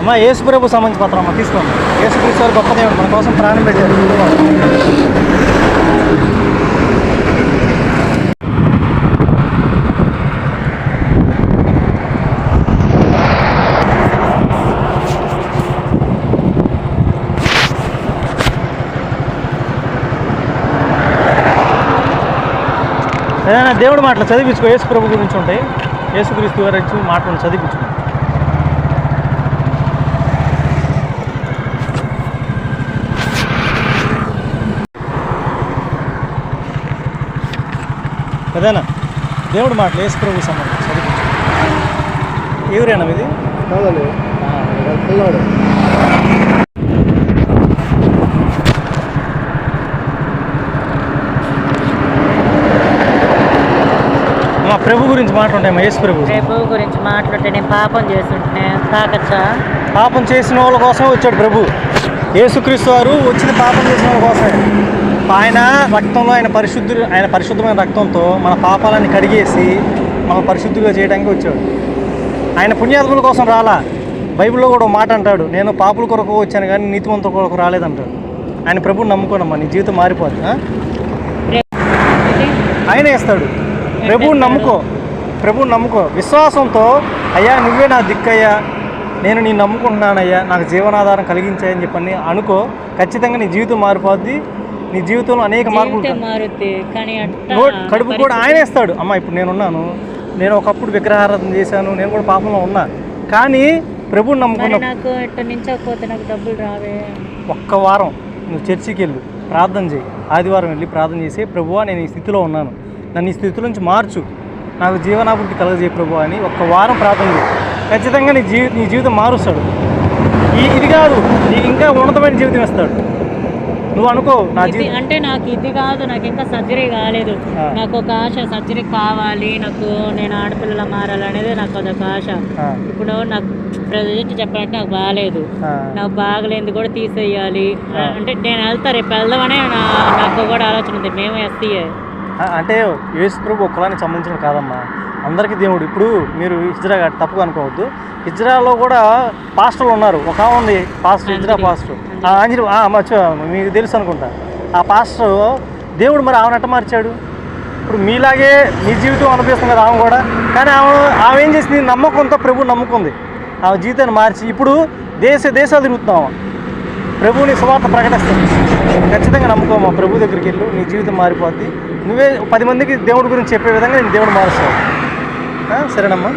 అమ్మా యేసుప్రభు సంబంధించి పత్రం అమ్మ తీసుకోండి. యేసు క్రీస్తు గొప్ప దేవుడు మన కోసం ప్రాణం పెట్టారు. ఏదైనా దేవుడి మాటలు చదివించుకో యేసు ప్రభు గురించి ఉంటాయి యేసు క్రీస్తు గారి గురించి మాటలు చదివించుకో. కదేనా దేవుడి మాటలు యేసు ప్రభు సంబంధించి చదివించు ఎవరేనా ఇది ప్రభు గురించి మాట్లాఉంటాయి మా యేసు ప్రభు రేపు గురించి మాట్లాడితే నేను పాపం చేస్తుంటే తాకచ్చా? పాపం చేసిన వాళ్ళ కోసమే వచ్చాడు ప్రభు. యేసుక్రీస్తు వారు వచ్చిన పాపం చేసిన వాళ్ళ కోసమే. ఆయన రక్తంలో ఆయన పరిశుద్ధు ఆయన పరిశుద్ధమైన రక్తంతో మన పాపాలని కడిగేసి మనం పరిశుద్ధిగా చేయడానికి వచ్చాడు. ఆయన పుణ్యాత్ముల కోసం రాలా. బైబిల్లో కూడా ఒక మాట అంటాడు. నేను పాపుల కొరకు వచ్చాను కానీ నీతివంతుల కొరకు రాలేదంటాడు. ఆయన ప్రభుని నమ్ముకోనమ్మా నీ జీవితం మారిపోద్ది ఆ? ఆయన వేస్తాడు. ప్రభువుని నమ్ముకో. ప్రభువుని నమ్ముకో. విశ్వాసంతో అయ్యా నువ్వే నా దిక్కయ్యా. నేను నీ నమ్ముకుంటున్నానయ్యా. నాకు జీవనాధారం కలిగించాయని చెప్పని అనుకో. ఖచ్చితంగా నీ జీవితం మారిపోద్ది. నీ జీవితంలో అనేక మార్పులు కడుపు కూడా ఆయన వేస్తాడు అమ్మ ఇప్పుడు నేనున్నాను నేను ఒకప్పుడు విగ్రహారాధన చేశాను. నేను కూడా పాపంలో ఉన్నా. కానీ ప్రభువుని మరి నమ్ముకున్న ఒక్క వారం నువ్వు చర్చికి వెళ్ళు ప్రార్థన చేయి. ఆదివారం వెళ్ళి ప్రార్థన చేసి ప్రభువా నేను ఈ స్థితిలో ఉన్నాను. నన్ను ఈ స్థితి నుంచి మార్చు. నాకు జీవనాభివృద్ధి కలగజేయ ప్రభు అని ఒక్క వారం ప్రార్థన ఖచ్చితంగా నీ జీవి నీ జీవితం మారుస్తాడు. ఈ ఇది కాదు నీకు ఇంకా ఉన్నతమైన జీవితం ఇస్తాడు. నువ్వు అనుకో నా అంటే నాకు ఇది కాదు నాకు ఇంకా సర్జరీ కాలేదు. నాకు ఒక ఆశ సర్జరీ కావాలి నాకు నేను ఆడపిల్లల మారాలనేది నాకు అదొక ఆశ. ఇప్పుడు నాకు ప్రజెంట్ చెప్పాలంటే నాకు బాగాలేదు నాకు బాగలేంది కూడా తీసేయాలి. అంటే నేను వెళ్తా రేపు వెళ్దామనే నాకు కూడా ఆలోచన ఉంది. మేము ఎస్సీఏ ఆ, అంటే యేసు ప్రభు కులానికి సంబంధించిన కాదమ్మా. అందరికీ దేవుడు. ఇప్పుడు మీరు హిజ్రా తప్పుగా అనుకోవద్దు. హిజ్రాలో కూడా పాస్టర్లు ఉన్నారు. ఒక ఉంది పాస్టర్ హిజ్రా. పాస్టర్. ఆ అంజలి ఆ, మర్చి మీకు తెలుసు అనుకుంటా. ఆ పాస్టర్ దేవుడు మరి ఆమె ఎట్ట మార్చాడు? ఇప్పుడు మీలాగే మీ జీవితం అనిపిస్తుంది కదా ఆమె కూడా. కానీ ఆమె ఆమె ఏం చేసింది? నమ్మకంతో ప్రభు నమ్ముకుంది. ఆమె జీవితాన్ని మార్చి ఇప్పుడు దేశ దేశాలు తిరుగుతున్నాం. ఆమె. ప్రభువుని సువార్త ప్రకటిస్తుంది ఖచ్చితంగా నమ్ముకోమా? ప్రభు దగ్గరికి వెళ్ళు. నీ జీవితం మారిపోద్ది. నువ్వే పది మందికి దేవుడి గురించి చెప్పే విధంగా నేను దేవుడు మారుస్తావు. సరేనమ్మా.